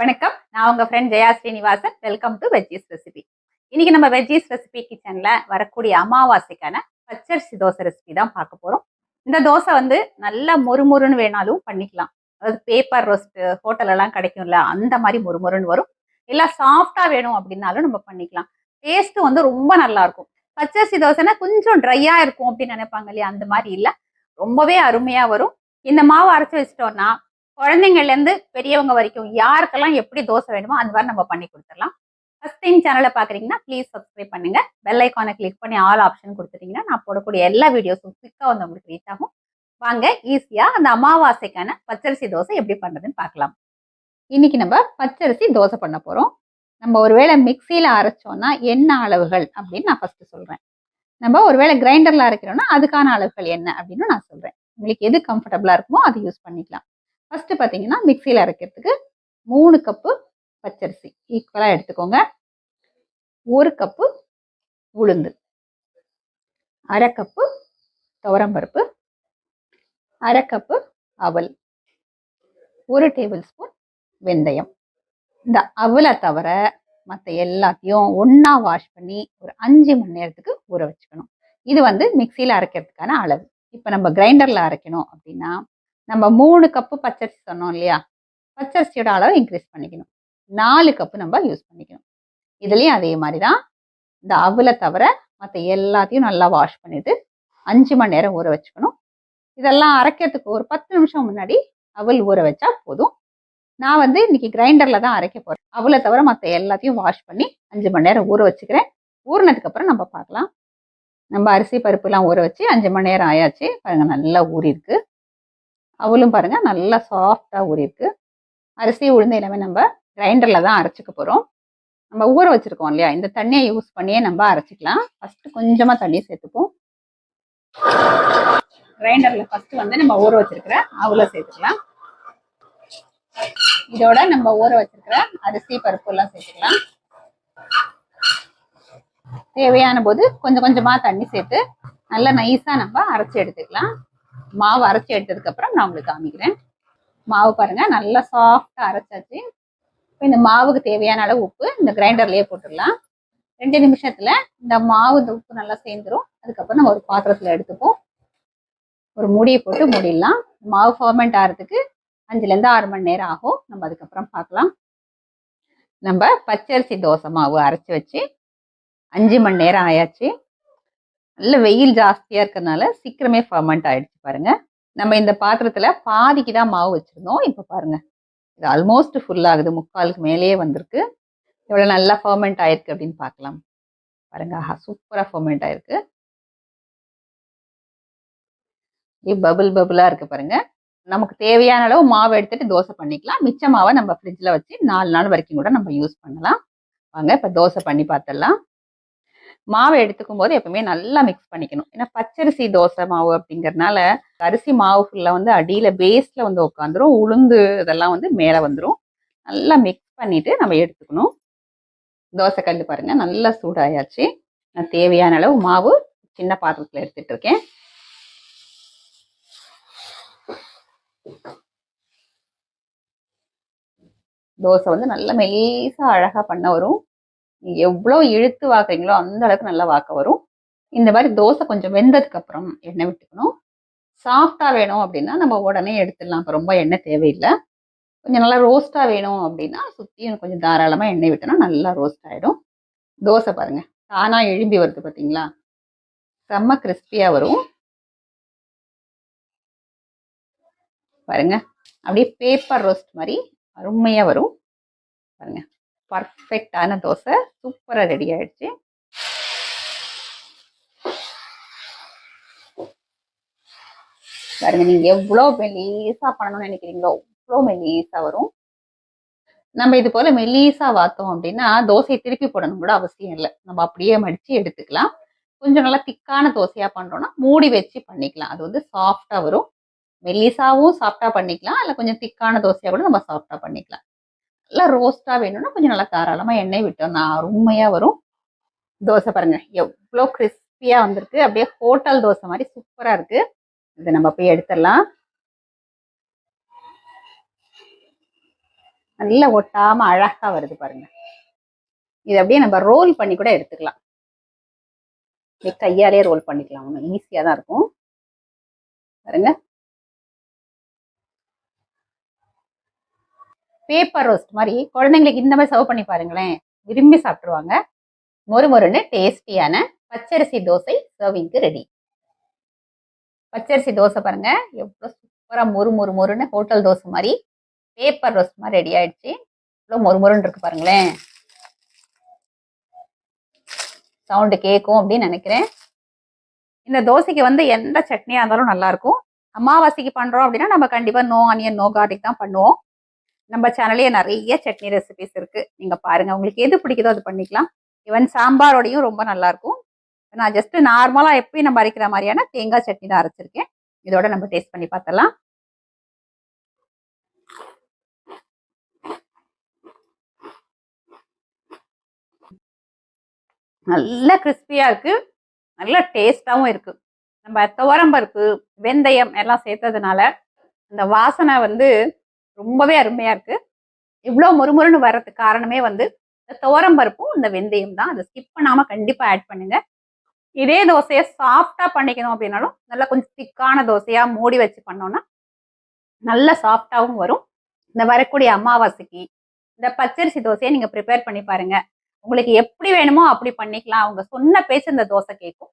வணக்கம். நான் உங்க friend Jaya Srinivasan. Welcome to veggies recipe இன்னைக்கு நம்ம வெஜ்ஜீஸ் ரெசிபி கிச்சன்ல வரக்கூடிய அமாவாசைக்கான பச்சரிசி தோசை ரெசிபி தான் பார்க்க போறோம். இந்த தோசை வந்து நல்லா மொறுமொறுன்னு வேணாலும் பண்ணிக்கலாம். அதாவது பேப்பர் ரோஸ்ட் ஹோட்டலெல்லாம் கிடைக்கும்ல அந்த மாதிரி மொறுமொறுன்னு வரும். இல்லை சாஃப்டா வேணும் அப்படின்னாலும் நம்ம பண்ணிக்கலாம். டேஸ்ட் வந்து ரொம்ப நல்லா இருக்கும். பச்சரிசி தோசைனா கொஞ்சம் ட்ரையா இருக்கும் அப்படின்னு நினைப்பாங்க இல்லையா? அந்த மாதிரி இல்லை. ரொம்பவே அருமையா வரும். இந்த மாவு அரைச்சி வச்சிட்டோம்னா குழந்தைங்கள்லேருந்து பெரியவங்க வரைக்கும் யாருக்கெல்லாம் எப்படி தோசை வேணுமோ அந்த மாதிரி நம்ம பண்ணி கொடுத்துடலாம். ஃபர்ஸ்ட் டைம் சேனலை பார்க்குறீங்கன்னா ப்ளீஸ் சப்ஸ்கிரைப் பண்ணுங்க. பெல் ஐக்கானை கிளிக் பண்ணி ஆல் ஆப்ஷன் கொடுத்துட்டீங்கன்னா நான் போடக்கூடிய எல்லா வீடியோஸும் குவிக்காக வந்து உங்களுக்கு ரீச் ஆகும். வாங்க ஈஸியாக அந்த அமாவாசைக்கான பச்சரிசி தோசை எப்படி பண்ணுறதுன்னு பார்க்கலாம். இன்னைக்கு நம்ம பச்சரிசி தோசை பண்ண போகிறோம் நம்ம ஒருவேளை மிக்சியில் அரைச்சோன்னா என்ன அளவுகள் அப்படின்னு நான் ஃபஸ்ட்டு சொல்கிறேன் நம்ம ஒருவேளை கிரைண்டரில் அரைக்கிறோம்னா அதுக்கான அளவுகள் என்ன அப்படின்னு நான் சொல்கிறேன் உங்களுக்கு எது கம்ஃபர்டபுளாக இருக்குமோ அதை யூஸ் பண்ணிக்கலாம். ஃபஸ்ட்டு பார்த்தீங்கன்னா மிக்சியில் அரைக்கிறதுக்கு மூணு கப்பு பச்சரிசி. ஈக்குவலாக எடுத்துக்கோங்க. ஒரு கப்பு உளுந்து. அரை கப்பு துவரம்பருப்பு. அரை கப்பு அவல். ஒரு டேபிள் ஸ்பூன் வெந்தயம். இந்த அவலை தவிர மற்ற எல்லாத்தையும் ஒன்றா வாஷ் பண்ணி ஒரு அஞ்சு மணி நேரத்துக்கு ஊற வச்சுக்கணும். இது வந்து மிக்சியில் அரைக்கிறதுக்கான அளவு. இப்போ நம்ம கிரைண்டரில் அரைக்கணும் அப்படின்னா நம்ம மூணு கப்பு பச்சரிசி சொன்னோம் இல்லையா? பச்சரிசியோட அளவை இன்க்ரீஸ் பண்ணிக்கணும். நாலு கப்பு நம்ம யூஸ் பண்ணிக்கணும். இதுலேயும் அதே மாதிரி தான் இந்த அவலை தவிர மற்ற எல்லாத்தையும் நல்லா வாஷ் பண்ணிட்டு அஞ்சு மணி நேரம் ஊற வச்சுக்கணும். இதெல்லாம் அரைக்கிறதுக்கு ஒரு பத்து நிமிஷம் முன்னாடி அவல் ஊற வச்சா போதும். நான் வந்து இன்னைக்கு கிரைண்டரில் தான் அரைக்க போகிறேன் அவளை தவிர மற்ற எல்லாத்தையும் வாஷ் பண்ணி அஞ்சு மணி நேரம் ஊற வச்சுக்கிறேன். ஊறினதுக்கப்புறம் நம்ம பார்க்கலாம். நம்ம அரிசி பருப்புலாம் ஊற வச்சு அஞ்சு மணி நேரம் ஆயாச்சு. பாருங்கள் நல்லா ஊறிருக்கு அவளும் பாருங்க நல்லா சாஃப்டாக ஊறிருக்கு அரிசி உளுந்து எல்லாமே நம்ம கிரைண்டரில் தான் அரைச்சிக்க போகிறோம் நம்ம ஊற வச்சுருக்கோம் இல்லையா? இந்த தண்ணியை யூஸ் பண்ணியே நம்ம அரைச்சிக்கலாம். ஃபஸ்ட்டு கொஞ்சமாக தண்ணியை சேர்த்துப்போம். கிரைண்டரில் ஃபஸ்ட்டு வந்து நம்ம ஊற வச்சிருக்கிற அவளை சேர்த்துக்கலாம். இதோட நம்ம ஊற வச்சிருக்கிற அரிசி பருப்பு எல்லாம் சேர்த்துக்கலாம். தேவையான போது கொஞ்சம் கொஞ்சமா தண்ணி சேர்த்து நல்லா நைஸா நம்ம அரைச்சி எடுத்துக்கலாம். மாவு அரைச்சி எடுத்ததுக்கு அப்புறம் நான் உங்களுக்கு காமிக்கிறேன். மாவு பாருங்க நல்லா சாஃப்டா அரைச்சாச்சு. இப்போ இந்த மாவுக்கு தேவையான அளவு உப்பு இந்த கிரைண்டர்லயே போட்டுடலாம். ரெண்டு நிமிஷத்துல இந்த மாவு இந்த உப்பு நல்லா சேர்ந்துரும். அதுக்கப்புறம் நம்ம ஒரு பாத்திரத்துல எடுத்துப்போம். ஒரு மூடியை போட்டு மூடிடலாம். மாவு ஃபர்மெண்ட் ஆகிறதுக்கு அஞ்சுல இருந்து ஆறு மணி நேரம் ஆகும். நம்ம அதுக்கப்புறம் பார்க்கலாம். நம்ம பச்சரிசி தோசை மாவு அரைச்சி வச்சு அஞ்சு மணி நேரம் ஆயாச்சு. நல்ல வெயில் ஜாஸ்தியாக இருக்கறனால சீக்கிரமே ஃபர்மெண்ட் ஆயிடுச்சு பாருங்கள் நம்ம இந்த பாத்திரத்தில் பாதிக்கு தான் மாவு வச்சுருந்தோம். இப்போ பாருங்கள் இது ஆல்மோஸ்ட் ஃபுல் ஆகுது. முக்காலுக்கு மேலேயே வந்திருக்கு. எவ்வளோ நல்லா ஃபர்மெண்ட் ஆயிருக்கு அப்படின்னு பார்க்கலாம். பாருங்க. ஆஹா சூப்பராக ஃபர்மெண்ட் ஆயிருக்கு. பபுள் பபுளாக இருக்கு பாருங்க. நமக்கு தேவையான அளவு மாவு எடுத்துட்டு தோசை பண்ணிக்கலாம். மிச்ச மாவை நம்ம ஃப்ரிட்ஜில் வச்சு நாலு நாள் வரைக்கும் கூட நம்ம யூஸ் பண்ணலாம். வாங்க இப்போ தோசை பண்ணி பார்த்துடலாம். மாவை எடுத்துக்கும் போது எப்பவுமே நல்லா மிக்ஸ் பண்ணிக்கணும். ஏன்னா பச்சரிசி தோசை மாவு அப்படிங்கறதுனால அரிசி மாவு ஃபுல்லாக வந்து அடியில பேஸ்ல வந்து உட்காந்துரும். உளுந்து இதெல்லாம் வந்து மேலே வந்துடும் நல்லா மிக்ஸ் பண்ணிட்டு நம்ம எடுத்துக்கணும். தோசை கல் பாருங்க நல்லா சூடாயாச்சு. நான் தேவையான அளவு மாவு சின்ன பாத்திரத்தில் எடுத்துட்டு இருக்கேன். தோசை வந்து நல்லா மெல்லிசா அழகா பண்ண வரும். எவ்வளோ இழுத்து வாக்குறீங்களோ அந்த அளவுக்கு நல்லா வாக்க வரும். இந்த மாதிரி தோசை கொஞ்சம் வெந்ததுக்கு அப்புறம் எண்ணெய் விட்டுக்கணும். சாஃப்டாக வேணும் அப்படின்னா நம்ம உடனே எடுத்துடலாம். இப்போ ரொம்ப எண்ணெய் தேவையில்லை. கொஞ்சம் நல்லா ரோஸ்ட்டாக வேணும் அப்படின்னா சுற்றியும் கொஞ்சம் தாராளமாக எண்ணெய் விட்டோம்னா நல்லா ரோஸ்ட் ஆகிடும் தோசை பாருங்கள் தானாக எழும்பி வருது பார்த்தீங்களா செம்ம கிறிஸ்பியாக வரும். பாருங்க. அப்படியே பேப்பர் ரோஸ்ட் மாதிரி அருமையாக வரும். பாருங்கள் பர்ஃபெக்டான தோசை. சூப்பராக ரெடி ஆயிடுச்சு. பாருங்க நீங்க எவ்வளோ மெலீஸா பண்ணணும்னு நினைக்கிறீங்களோ அவ்வளோ மெலீஸா வரும். நம்ம இது போல மெலீஸா வாத்தோம் அப்படின்னா தோசையை திருப்பி போடணும் கூட அவசியம் இல்லை. நம்ம அப்படியே மடிச்சு எடுத்துக்கலாம். கொஞ்சம் நல்லா திக்கான தோசையா பண்றோம்னா மூடி வச்சு பண்ணிக்கலாம். அது வந்து சாஃப்டா வரும். மெல்லிசாவும் சாஃப்டா பண்ணிக்கலாம். இல்லை கொஞ்சம் திக்கான தோசையா கூட நம்ம சாஃப்டா பண்ணிக்கலாம். நல்லா ரோஸ்ட்டாக வேணும்னா கொஞ்சம் நல்லா தாராளமாக எண்ணெய் விட்டோம்னா அருமையாக வரும். தோசை பாருங்க எவ்வளோ கிறிஸ்பியாக வந்திருக்கு. அப்படியே ஹோட்டல் தோசை மாதிரி சூப்பராக இருக்குது இதை நம்ம போய் எடுத்துடலாம். நல்லா ஒட்டாமல் அழகாக வருது பாருங்க. இது அப்படியே நம்ம ரோல் பண்ணி கூட எடுத்துக்கலாம். கையாலே ரோல் பண்ணிக்கலாம். ஒன்றும் ஈஸியாக தான் இருக்கும். பாருங்கள் பேப்பர் ரோஸ்ட் மாதிரி குழந்தைங்களுக்கு இந்த மாதிரி சர்வ் பண்ணி பாருங்களேன். விரும்பி சாப்பிட்ருவாங்க மொறு மொறுன்னு டேஸ்டியான பச்சரிசி தோசை சர்விங்க்கு ரெடி பச்சரிசி தோசை பாருங்க. எவ்வளோ சூப்பராக மொறு மொறு மொறுன்னு ஹோட்டல் தோசை மாதிரி பேப்பர் ரோஸ்ட் மாதிரி ரெடி ஆயிடுச்சு. இவ்வளோ மொறு மொறுன்னு இருக்கு பாருங்களேன். சவுண்டு கேட்கும் அப்படின்னு நினைக்கிறேன். இந்த தோசைக்கு வந்து எந்த சட்னியாக இருந்தாலும் நல்லாயிருக்கும் அமாவாசைக்கு பண்ணுறோம் அப்படின்னா நம்ம கண்டிப்பாக நோ ஆனியன் நோ கார்லிக் தான் பண்ணுவோம். நம்ம சேனல்லையே நிறைய சட்னி ரெசிபிஸ் இருக்குது நீங்கள் பாருங்கள் உங்களுக்கு எது பிடிக்குதோ அது பண்ணிக்கலாம். ஈவன் சாம்பாரோடையும் ரொம்ப நல்லாயிருக்கும். நான் ஜஸ்ட்டு நார்மலாக எப்பயும் நம்ம அரைக்கிற மாதிரியான தேங்காய் சட்னி தான் அரைச்சிருக்கேன். இதோட நம்ம டேஸ்ட் பண்ணி பார்த்தலாம் நல்ல கிறிஸ்பியாக இருக்குது நல்ல டேஸ்ட்டாகவும் இருக்குது நம்ம துவரம்பருப்பு வெந்தயம் எல்லாம் சேர்த்ததுனால அந்த வாசனை வந்து ரொம்பவே அருமையா இருக்கு. இவ்வளோ முறுமுறுன்னு வர்றதுக்கு காரணமே வந்து இந்த துவரம்பருப்பும் இந்த வெந்தயம் தான். அதை ஸ்கிப் பண்ணாம கண்டிப்பா ஆட் பண்ணுங்க. இதே தோசையை சாஃப்டா பண்ணிக்கணும் அப்படின்னாலும் நல்லா கொஞ்சம் திக்கான தோசையா மூடி வச்சு பண்ணோம்னா நல்ல சாஃப்டாவும் வரும். இந்த வரக்கூடிய அமாவாசைக்கு இந்த பச்சரிசி தோசையை நீங்க ப்ரிப்பேர் பண்ணி பாருங்க. உங்களுக்கு எப்படி வேணுமோ அப்படி பண்ணிக்கலாம். அவங்க சொன்ன பேச்சு இந்த தோசை கேட்கும்